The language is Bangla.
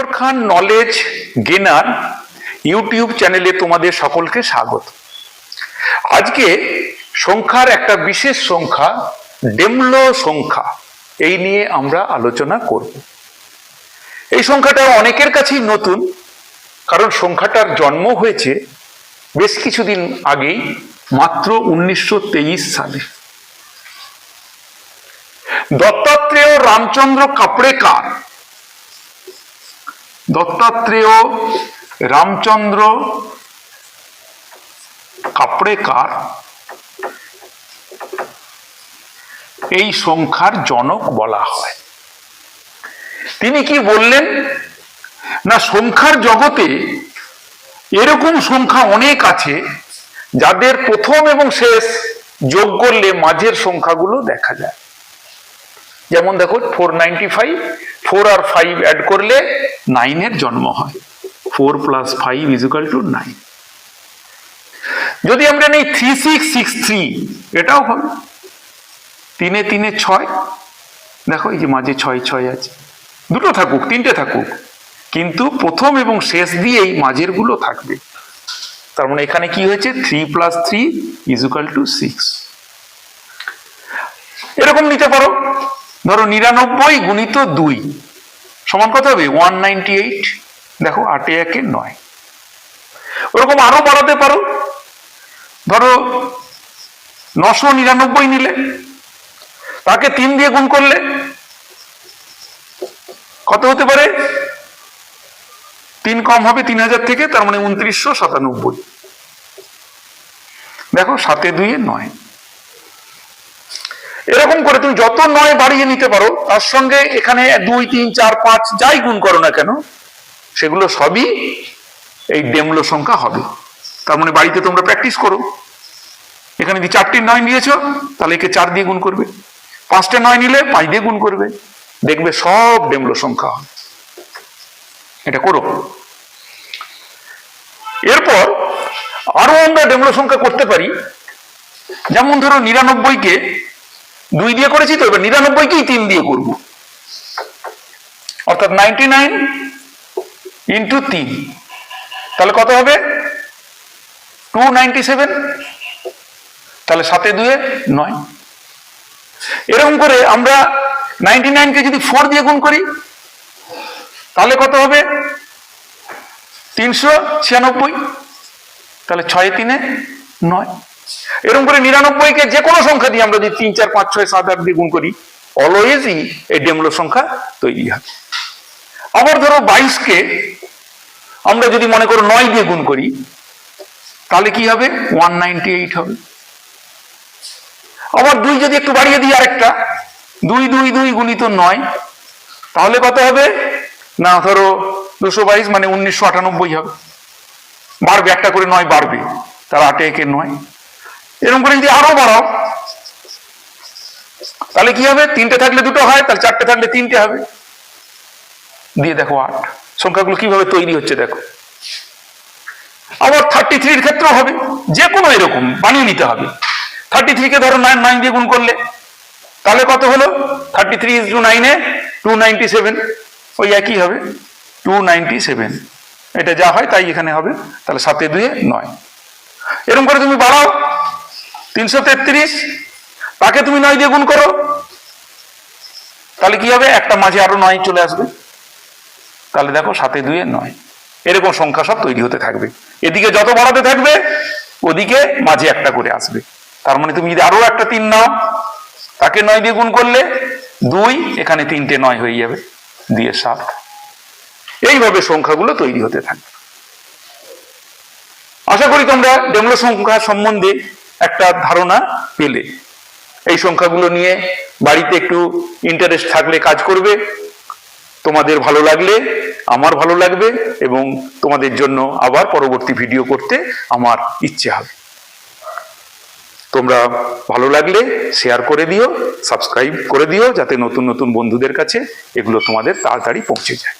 সংখ্যা নলেজ গেনার ইউটিউব চ্যানেলে তোমাদের সকলকে স্বাগত। আজকে সংখ্যার একটা বিশেষ সংখ্যা, ডেমলো সংখ্যা, এই নিয়ে আমরা আলোচনা করব। এই সংখ্যাটা অনেকের কাছেই নতুন, কারণ সংখ্যাটার জন্ম হয়েছে বেশ কিছুদিন আগেই, মাত্র উনিশশো তেইশ সালে। দত্তাত্রেয় রামচন্দ্র কাপড়েকার দত্তাত্রেয় রামচন্দ্র কাপড়েকার। এই সংখ্যার জনক বলা হয়। তিনি কি বললেন? না, সংখ্যার জগতে এরকম সংখ্যা অনেক আছে, যাদের প্রথম এবং শেষ যোগ করলে মাঝের সংখ্যাগুলো দেখা যায়। যেমন দেখো ফোর নাইনটি ফাইভ ফোর আর ফাইভ অ্যাড করলে নাইনের জন্ম হয়। Four plus five equal to nine যদি আমরা নেই থ্রি সিক্স সিক্স থ্রি এটাও হবে। তিনে তিনে ছয়, দেখো এই যে মাঝে ছয় ছয় আছে। দুটো থাকুক, তিনটে থাকুক, কিন্তু প্রথম এবং শেষ দিয়েই মাঝেরগুলো থাকবে। তার মানে এখানে কি হয়েছে? Three plus three equal to six এরকম নিতে পারো। ধরো নিরানব্বই গুণিত দুই। সমান কত হবে? ওয়ান নাইনটি এইট দেখো, আটে একে নয়। ওরকম আরও বাড়াতে পারো। ধরো, নশো নিরানব্বই নিলে, তাকে তিন দিয়ে গুণ করলে, কত হতে পারে? তিন কম হবে তিন হাজার থেকে, তার মানে উনত্রিশশো সাতানব্বই। দেখো, সাতে দুইয়ে নয়। এরকম করে তুমি যত নয় বাড়িয়ে নিতে পারো, তার সঙ্গে এখানে দুই, তিন, চার, পাঁচ যাই গুণ করো না কেন, সেগুলো সবই এই ডেমলো সংখ্যা হবে। তার মানে বাড়িতে তোমরা প্র্যাকটিস করো। এখানে যদি চারটি নয় নিয়েছো, তাহলে একে চার দিয়ে গুণ করবে। পাঁচটা নয় নিলে পাঁচ দিয়ে গুণ করবে। দেখবে সব ডেমলো সংখ্যা হবে। এটা করো। এরপর আরও আমরা ডেমলো সংখ্যা করতে পারি। যেমন ধরো নিরানব্বইকে দুই দিয়ে করেছি তো, এবার নিরানব্বই নিরানব্বইকেই তিন দিয়ে করব। অর্থাৎ নাইনটি নাইন ইন্টু তিন। তাহলে কত হবে? টু নাইনটি সেভেন তাহলে সাতে দুয়ে নয়। এরকম করে আমরা নাইনটি নাইনকে যদি ফোর দিয়ে গুণ করি, তাহলে কত হবে? তিনশো ছিয়ানব্বই। তাহলে ছয় তিনে নয়। এরকম করে নিরানব্বইকে যে কোনো সংখ্যা দিয়ে আমরা যদি তিন, চার, পাঁচ, ছয়, সাত, আট দিয়ে গুণ করি অলওয়েজই এই ডেমলো সংখ্যা তৈরি হয়। আবার ধরো বাইশকে আমরা যদি মনে করো নয় দিয়ে গুণ করি, তাহলে কি হবে? ওয়ান নাইনটি এইট হবে। আবার দুই যদি একটু বাড়িয়ে দিই আরেকটা, দুই দুই দুই গুণিত নয়, তাহলে কত হবে? না, ধরো দুশো বাইশ মানে উনিশশো আটানব্বই হবে। বাড়বে, একটা করে নয় বাড়বে তার আটে একে নয়। এরকম করে যদি আরও বাড়াও, তাহলে কি হবে? তিনটে থাকলে দুটো হয়, তাহলে চারটে থাকলে তিনটে হবে। দিয়ে দেখো আট। সংখ্যাগুলো কীভাবে তৈরি হচ্ছে দেখো। আবার থার্টি থ্রির ক্ষেত্রেও হবে। যে কোনো এরকম বানিয়ে নিতে হবে। থার্টি থ্রিকে ধরো নাইন নাইন দিয়ে গুণ করলে, তাহলে কত হলো? থার্টি থ্রি ইজ টু নাইনে টু নাইনটি সেভেন ওই একই হবে। টু নাইনটি সেভেন এটা যা হয় তাই এখানে হবে। তাহলে সাতে দুয়ে নয়। এরকম করে তুমি বাড়াও। তিনশো তেত্রিশ। তাকে তুমি নয় দিয়ে গুণ করো। তাহলে কি হবে? একটা মাঝে আরও নয় চলে আসবে। তাহলে দেখো সাতে দুয়ে নয়। এরকম সংখ্যা সব তৈরি হতে থাকবে। এদিকে যত বাড়াতে থাকবে, ওদিকে মাঝে একটা করে আসবে। তার মানে তুমি যদি আরও একটা তিন নাও, তাকে নয় দিয়ে গুণ করলে দুই, এখানে তিনটে নয় হয়ে যাবে, দিয়ে সাত। এইভাবে সংখ্যাগুলো তৈরি হতে থাকবে। আশা করি তোমরা ডেমলো সংখ্যা সম্বন্ধে একটা ধারণা পেলে। এই সংখ্যাগুলো নিয়ে বাড়িতে একটু ইন্টারেস্ট থাকলে কাজ করবে, তোমাদের ভালো লাগলে, আমার ভালো লাগবে এবং তোমাদের জন্য আবার পরবর্তী ভিডিও করতে আমার ইচ্ছে হবে। তোমরা ভালো লাগলে শেয়ার করে দিও সাবস্ক্রাইব করে দিও, যাতে নতুন নতুন বন্ধুদের কাছে এগুলো তোমাদের তাড়াতাড়ি পৌঁছে যায়।